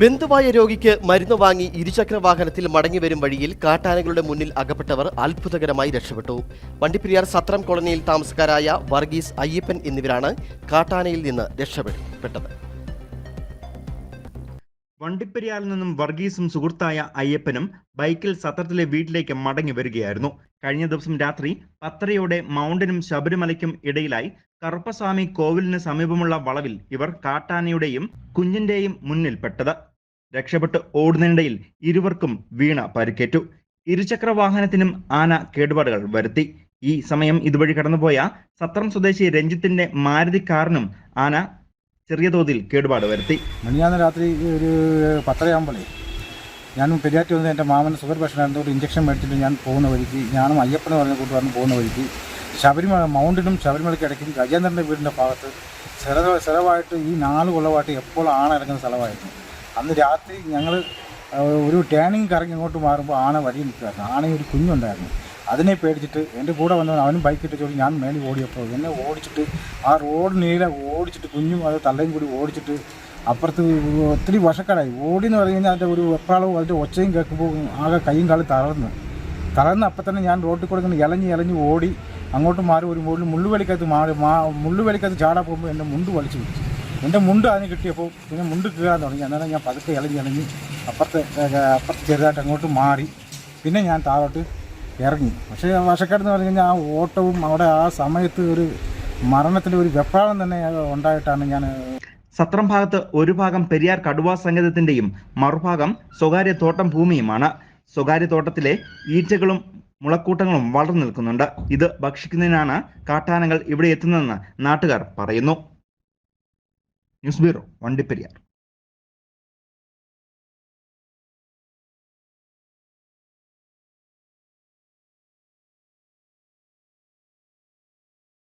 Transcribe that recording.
ബന്ധുവായ രോഗിക്ക് മരുന്ന് വാങ്ങി ഇരുചക്ര വാഹനത്തിൽ മടങ്ങി വരും വഴിയിൽ കാട്ടാനകളുടെ മുന്നിൽ അകപ്പെട്ടവർ അത്ഭുതകരമായി രക്ഷപ്പെട്ടു. വണ്ടിപ്പെരിയാർ സത്രം കോളനിയിൽ താമസക്കാരായ വർഗീസ് അയ്യപ്പൻ എന്നിവരാണ് കാട്ടാനയിൽ നിന്ന് രക്ഷപ്പെട്ടത്. വണ്ടിപ്പെരിയാറിൽ നിന്നും വർഗീസും സുഹൃത്തായ അയ്യപ്പനും ബൈക്കിൽ സത്രത്തിലെ വീട്ടിലേക്ക് മടങ്ങി വരികയായിരുന്നു. കഴിഞ്ഞ ദിവസം രാത്രി പത്തരയോടെ മൗണ്ടിനും ശബരിമലയ്ക്കും ഇടയിലായി കറുപ്പസ്വാമി കോവിലിന് സമീപമുള്ള വളവിൽ ഇവർ കാട്ടാനയുടെയും കുഞ്ഞിന്റെയും മുന്നിൽപ്പെട്ടത്. രക്ഷപ്പെട്ട് ഓടുന്നതിനിടയിൽ ഇരുവർക്കും വീണ പരിക്കേറ്റു. ഇരുചക്ര വാഹനത്തിനും ആന കേടുപാടുകൾ വരുത്തി. ഈ സമയം ഇതുവഴി കടന്നുപോയ സത്രം സ്വദേശി രഞ്ജിത്തിന്റെ മാരുതി കാറിനും ആന ചെറിയ തോതിൽ കേടുപാട് വരുത്തി. മിനിഞ്ഞാന്ന് രാത്രി ഒരു പത്തരയാകുമ്പോഴേ ഞാൻ പെരിയാറ്റി വന്ന് എന്റെ മാമൻ ഷുഗർ പേഷ്യന്റ് ഒരു ഇഞ്ചക്ഷൻ മേടിച്ചിട്ട് ഞാൻ പോകുന്ന വഴിക്ക് ഞാനും അയ്യപ്പൻ പറഞ്ഞ കൂട്ടുകാരനും പോകുന്ന വഴിക്ക് ശബരിമല മൗണ്ടിനും ശബരിമലയ്ക്ക് ഇടയ്ക്കും ഗജേന്ദ്രന്റെ വീടിന്റെ ഭാഗത്ത് ചെറു സ്ഥലമായിട്ട് ഈ നാല് കൊല്ലമായിട്ട് എപ്പോഴും ആന ഇറങ്ങുന്ന സ്ഥലമായിരുന്നു. അന്ന് രാത്രി ഞങ്ങൾ ഒരു ടേണിങ് കറങ്ങി ഇങ്ങോട്ട് മാറുമ്പോൾ ആന വഴി നിൽക്കുമായിരുന്നു ആന ഒരു കുഞ്ഞുണ്ടായിരുന്നു. അതിനെ പേടിച്ചിട്ട് എന്റെ കൂടെ വന്നവൻ അവനും ബൈക്ക് ഇട്ട് ചോദിച്ചു ഞാൻ മേളിൽ ഓടിയപ്പോൾ എന്നെ ഓടിച്ചിട്ട് ആ റോഡ് നീളെ ഓടിച്ചിട്ട് കുഞ്ഞും അത് തള്ളയും കൂടി ഓടിച്ചിട്ട് അപ്പുറത്ത് ഒത്തിരി വശക്കടായി ഓടി എന്ന് പറഞ്ഞു കഴിഞ്ഞാൽ അതിന്റെ ഒരു വെപ്രാളവും അതിന്റെ ഒച്ചയും കേൾക്കുമ്പോൾ ആകെ കൈയും കാലും തളർന്ന്. തളർന്ന് അപ്പം തന്നെ ഞാൻ റോട്ടിൽ കൂടെ ഇങ്ങനെ ഇളഞ്ഞ് ഇളഞ്ഞ് ഓടി അങ്ങോട്ട് മാറി ഒരു മുള്ളിൽ മുള്ളുവലിക്കകത്ത് മാറി മാ മുള്ളുവലിക്കകത്ത് ചാടാൻ പോകുമ്പോൾ എന്റെ മുണ്ട് വലിച്ചു പിടിച്ചു. എന്റെ മുണ്ട് അതിന് കിട്ടിയപ്പോൾ പിന്നെ മുണ്ട് കീഴാൻ തുടങ്ങി. അന്നേരം ഞാൻ പതുക്കെ ഇളഞ്ഞ് ഇളഞ്ഞ് അപ്പുറത്തെ അപ്പുറത്ത് ചെറുതായിട്ട് അങ്ങോട്ട് മാറി. പിന്നെ ഞാൻ താഴോട്ട് ഇറങ്ങി. പക്ഷേ വശക്കാരെന്ന് പറഞ്ഞു കഴിഞ്ഞാൽ ആ ഓട്ടവും അവിടെ ആ സമയത്ത് ഒരു മരണത്തിന്റെ ഒരു വെപ്രാളം തന്നെ ഉണ്ടായിട്ടാണ് ഞാൻ സത്രം ഭാഗത്ത് ഒരു ഭാഗം പെരിയാർ കടുവാ സംഗീതത്തിന്റെയും മറുഭാഗം സ്വകാര്യ തോട്ടം ഭൂമിയുമാണ്. സ്വകാര്യ തോട്ടത്തിലെ ഈച്ചകളും മുളക്കൂട്ടങ്ങളും വളർന്നു നിൽക്കുന്നുണ്ട്. ഇത് ഭക്ഷിക്കുന്നതിനാണ് കാട്ടാനകൾ ഇവിടെ എത്തുന്നതെന്ന് നാട്ടുകാർ പറയുന്നു. News bureau Vandiperiyar